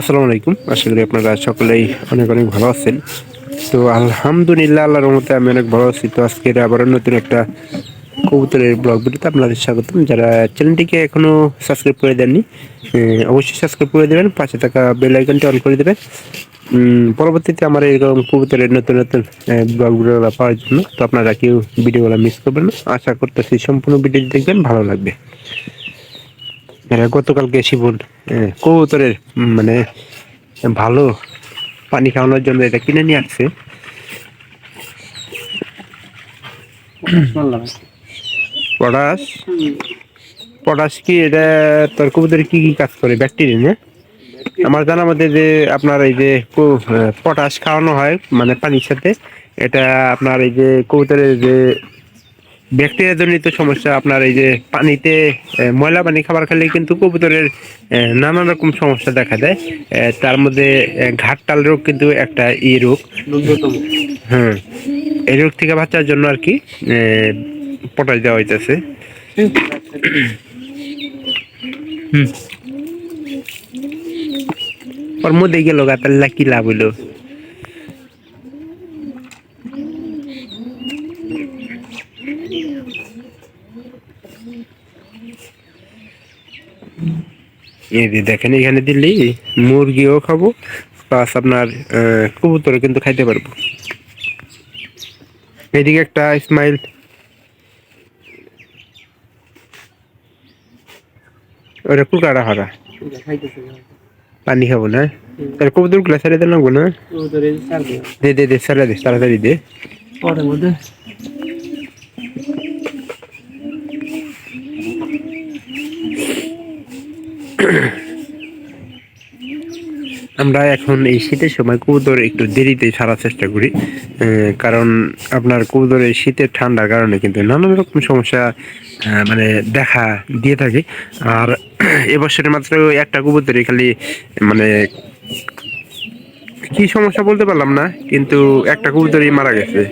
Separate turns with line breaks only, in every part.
আসসালামু আলাইকুম। আশা করি আপনারা সকলেই অনেক অনেক ভালো আছেন। তো আলহামদুলিল্লাহ, আল্লাহর রহমতে আমি অনেক ভালো আছি। তো আজকে আবার নতুন একটা কবুতরের ব্লগ ভিডিওতে আপনাদের স্বাগতম। যারা চ্যানেলটিকে এখনও সাবস্ক্রাইব করে দেননি অবশ্যই সাবস্ক্রাইব করে দেবেন, পাশে থাকা বেল আইকনটি অন করে দেবেন। পরবর্তীতে আমার এরকম কবুতরের নতুন নতুন ব্লগ ভিডিও পাওয়ার জন্য, তো আপনারা কেউ ভিডিওগুলো মিস করবেন না। আশা করতেছি সম্পূর্ণ ভিডিও দেখবেন, ভালো লাগবে। এরা গতকালকে শিবন কবুতরের মানে ভালো পানি খাওয়ানোর জন্য এটা কিনে নিয়ে আসছে। পটাশ? পটাশ কি এটা তোর কবুতরে কি কি কাজ করে? ব্যাকটেরিয়া না? আমার জানার মধ্যে যে আপনার এই যে পটাশ খাওয়ানো হয় মানে পানির সাথে। এটা আপনার এই যে কবুতরের যে ব্যাকটেরিয়া জনিত সমস্যা আপনার এই যে পানিতে ময়লা পানি খাবার খেলে কিন্তু কবুতরের নানা রকম সমস্যা দেখা দেয়। তার মধ্যে আহ, ঘাটতাল রোগ কিন্তু একটা ই রোগ। হ্যাঁ এই রোগ থেকে বাঁচার জন্য আর কি পটাশ দেওয়া হইতেছে। হুম। ওর মধ্যে গেল গাতাল্লা কি লাভ হইল? এই যে দেখেন এখানে দিল্লি মুরগিও খাব প্লাস আপনার কবুতরও কিন্তু খাইতে পারব। এদিকে একটা স্মাইল ওটা কুকারা হারা। পানি খাব না? তাহলে কবুতরগুলা ছেড়ে দেন না দে দে দে ছেড়ে দে তাড়াতাড়ি দে। আমরা এখন এই শীতের সময় কবুতর একটু দেরিতে ছাড়ার চেষ্টা করি কারণ আপনার কবুতরের শীতের ঠান্ডার কারণে কিন্তু নানান রকম সমস্যা মানে দেখা দিয়ে থাকে। আর এবছরে মাত্র একটা কবুতরে খালি মানে কি সমস্যা বলতে পারলাম না, কিন্তু একটা কবুতরই মারা গেছে।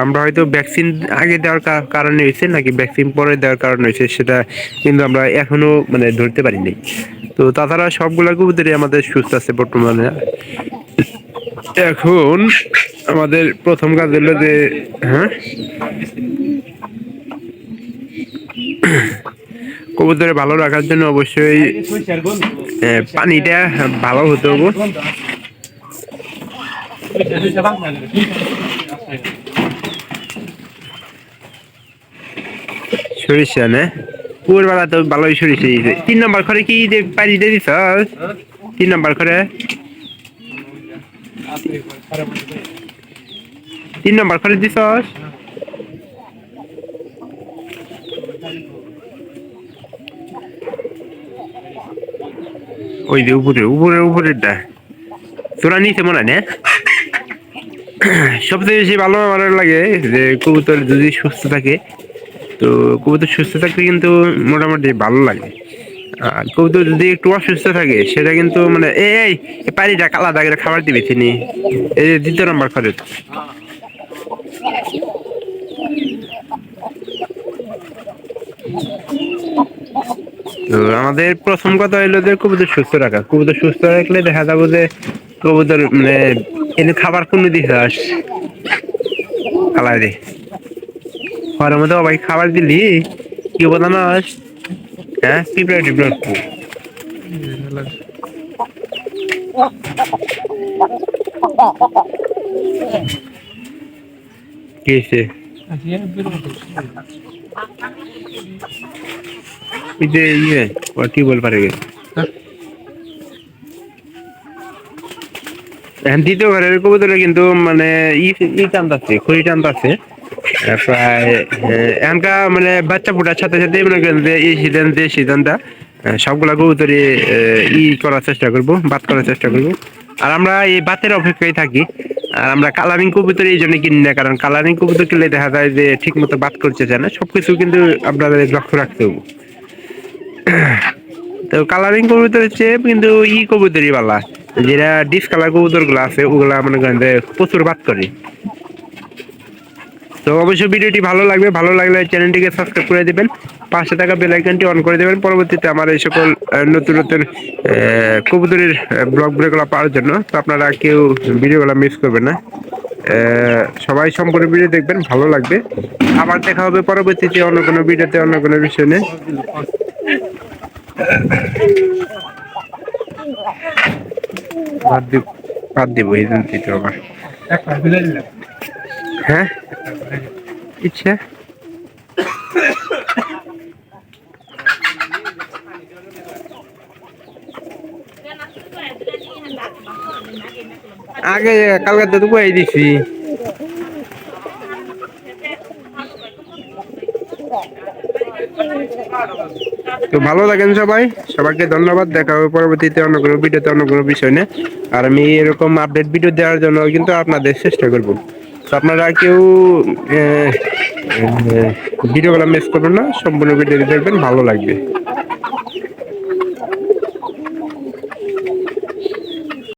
আমরা হয়তো ভ্যাকসিন আগে দেওয়ার কারণে হয়েছে নাকি ভ্যাকসিন পরে দেওয়ার কারণে হয়েছে সেটা কিন্তু আমরা এখনও মানে ধরতে পারিনি। তো তাছাড়া সবগুলা কবুতরই আমাদের সুস্থ আছে বর্তমানে। এখন আমাদের প্রথম কাজ হলো যে হ্যাঁ? কবুতরে ভালো রাখার জন্য অবশ্যই পানিটা ভালো হতে হবে। সরিষা, না? পুরবেলা তো ভালোই সরিষা দিয়েছে তিন নম্বর ঘরে কি পানি দিয়ে দিছ? তিন নম্বর ঘরে? তিন নম্বর ঘরে দিছ? ওই যে উপরে উপরে উপরেরটা তোরা নিচে মনে না? সবচেয়ে বেশি ভালো আমার লাগে যে কবুতর যদি সুস্থ থাকে তো কবুতর সুস্থ থাকলে কিন্তু মোটামুটি ভালো লাগে। আর কবুতর যদি একটু অসুস্থ থাকে, সেটা কিন্তু মানে এই পানিটা কালা দাগের খাবার দিবি তিনি। এই দ্বিতীয় নম্বর করে তো আমাদের প্রথম কথা হইল যে কবুতর সুস্থ রাখা। কবুতর সুস্থ রাখলে দেখা যাব যে কবুতর মানে এনে খাবার কোনো দিছাস খালাই দে ঘরের মধ্যে সবাই খাবার দিলি? কি বলতো না হ্যাঁ পিঁপড়া টিপড়া পারে দ্বিতীয় ঘরের কবুতরে কিন্তু মানে ই টানতাছে খড়ি আহ, মানে বাচ্চা ফুটার সাথে সাথে যে সবগুলা ই করার চেষ্টা করব, বাদ করার চেষ্টা করব। আর আমরা এই বাতের অপেক্ষায় থাকি, আর আমরা কালারিং কবুতর এই জন্য কিনি না, কারণ কালারিং কবুতর কিনলে দেখা যায় যে ঠিক মতো বাদ করতে চায় না সবকিছু কিন্তু আপনাদের লক্ষ্য রাখতে হবে। তো কালারিং কবুতর হচ্ছে কিন্তু ই কবুতরই বালা যেটা ডিসকালার কবুতরগুলো আছে, ওগুলা মনে করেন যে প্রচুর বাদ করে। তো অবশ্যই ভিডিওটি ভালো লাগবে, ভালো লাগলে চ্যানেলটিকে সাবস্ক্রাইব করে দিবেন, পাশে থাকা বেল আইকনটি অন করে দেবেন, পরবর্তীতে আমার এই সকল নতুন নতুন কবুতরের ব্লগ ব্রেকগুলো পাওয়ার জন্য, তো আপনারা কেউ ভিডিওগুলো মিস করবেন না। সবাই সম্পূর্ণ ভিডিও দেখবেন, ভালো লাগবে। আবার দেখা হবে পরবর্তীতে অন্য কোনো ভিডিওতে, অন্য কোনো বিষয় নিয়ে। বাদ দিব বাদ দিব, এই দিতে আবার। হ্যাঁ? আগে কালকে তো বই দিছি। তো ভালো থাকেন সবাই। সবাইকে ধন্যবাদ। দেখা হবে পরবর্তীতে অন্য কোনো ভিডিওতে, অন্য কোনো বিষয় নিয়ে। আর আমি এরকম আপডেট ভিডিও দেওয়ার জন্য কিন্তু আপনাদের চেষ্টা করব। আপনারা কেউ ভিডিওগুলো মিস করবেন না সম্পূর্ণ ভিডিও দেখবেন ভালো লাগবে।